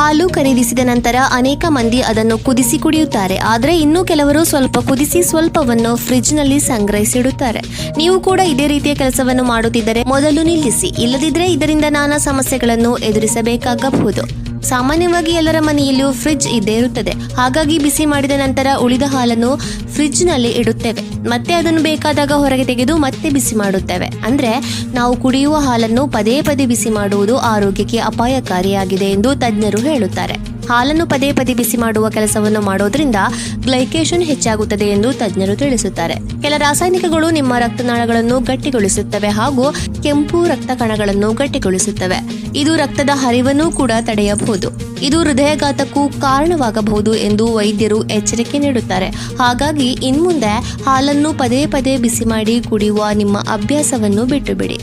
ಹಾಲು ಖರೀದಿಸಿದ ನಂತರ ಅನೇಕ ಮಂದಿ ಅದನ್ನು ಕುದಿಸಿ ಕುಡಿಯುತ್ತಾರೆ. ಆದರೆ ಇನ್ನೂ ಕೆಲವರು ಸ್ವಲ್ಪ ಕುದಿಸಿ ಸ್ವಲ್ಪವನ್ನು ಫ್ರಿಡ್ಜ್ನಲ್ಲಿ ಸಂಗ್ರಹಿಸಿಡುತ್ತಾರೆ. ನೀವು ಕೂಡ ಇದೇ ರೀತಿಯ ಕೆಲಸವನ್ನು ಮಾಡುತ್ತಿದ್ದರೆ ಮೊದಲು ನಿಲ್ಲಿಸಿ. ಇಲ್ಲದಿದ್ದರೆ ಇದರಿಂದ ನಾನಾ ಸಮಸ್ಯೆಗಳನ್ನು ಎದುರಿಸಬೇಕಾಗಬಹುದು. ಸಾಮಾನ್ಯವಾಗಿ ಎಲ್ಲರ ಮನೆಯಲ್ಲೂ ಫ್ರಿಡ್ಜ್ ಇದ್ದೇ ಇರುತ್ತದೆ. ಹಾಗಾಗಿ ಬಿಸಿ ಮಾಡಿದ ನಂತರ ಉಳಿದ ಹಾಲನ್ನು ಫ್ರಿಡ್ಜ್ನಲ್ಲಿ ಇಡುತ್ತೇವೆ. ಮತ್ತೆ ಅದನ್ನು ಬೇಕಾದಾಗ ಹೊರಗೆ ತೆಗೆದು ಮತ್ತೆ ಬಿಸಿ ಮಾಡುತ್ತೇವೆ. ಅಂದ್ರೆ ನಾವು ಕುಡಿಯುವ ಹಾಲನ್ನು ಪದೇ ಪದೇ ಬಿಸಿ ಮಾಡುವುದು ಆರೋಗ್ಯಕ್ಕೆ ಅಪಾಯಕಾರಿಯಾಗಿದೆ ಎಂದು ತಜ್ಞರು ಹೇಳುತ್ತಾರೆ. ಹಾಲನ್ನು ಪದೇ ಪದೇ ಬಿಸಿ ಮಾಡುವ ಕೆಲಸವನ್ನು ಮಾಡೋದ್ರಿಂದ ಗ್ಲೈಕೇಷನ್ ಹೆಚ್ಚಾಗುತ್ತದೆ ಎಂದು ತಜ್ಞರು ತಿಳಿಸುತ್ತಾರೆ. ಕೆಲ ರಾಸಾಯನಿಕಗಳು ನಿಮ್ಮ ರಕ್ತನಾಳಗಳನ್ನು ಗಟ್ಟಿಗೊಳಿಸುತ್ತವೆ ಹಾಗೂ ಕೆಂಪು ರಕ್ತ ಕಣಗಳನ್ನು ಗಟ್ಟಿಗೊಳಿಸುತ್ತವೆ. ಇದು ರಕ್ತದ ಹರಿವನ್ನು ಕೂಡ ತಡೆಯಬಹುದು. ಇದು ಹೃದಯಘಾತಕ್ಕೂ ಕಾರಣವಾಗಬಹುದು ಎಂದು ವೈದ್ಯರು ಎಚ್ಚರಿಕೆ ನೀಡುತ್ತಾರೆ. ಹಾಗಾಗಿ ಇನ್ಮುಂದೆ ಹಾಲನ್ನು ಪದೇ ಪದೇ ಬಿಸಿ ಮಾಡಿ ಕುಡಿಯುವ ನಿಮ್ಮ ಅಭ್ಯಾಸವನ್ನು ಬಿಟ್ಟು ಬಿಡಿ